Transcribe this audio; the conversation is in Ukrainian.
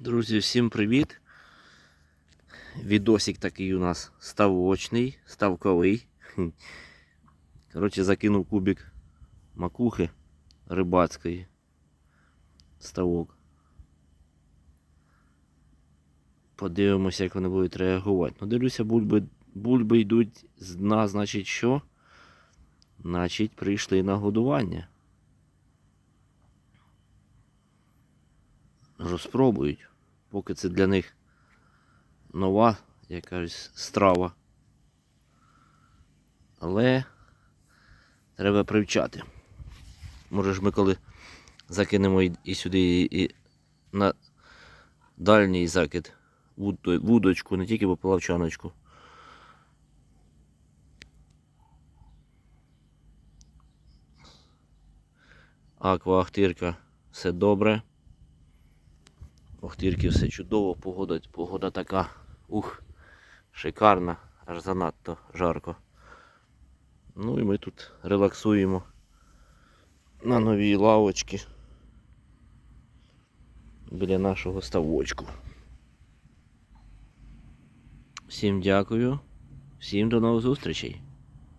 Друзі, всім привіт! Відосик такий у нас ставочний, ставковий. Коротше, закинув кубик макухи рибацької. Ставок. Подивимося, як вони будуть реагувати. Ну, дивлюся, бульби, бульби йдуть з дна, значить що? Значить, прийшли на годування. Розпробують, поки це для них нова якась страва. Але треба привчати. Може ж ми коли закинемо і, сюди і на дальній закид вудочку, не тільки поплавчаночку. Аква Ахтирка, все добре. Охтирки все чудово, погода, погода така. Ух, шикарна, аж занадто жарко. Ну і ми тут релаксуємо на новій лавочці біля нашого ставочку. Всім дякую, всім до нових зустрічей.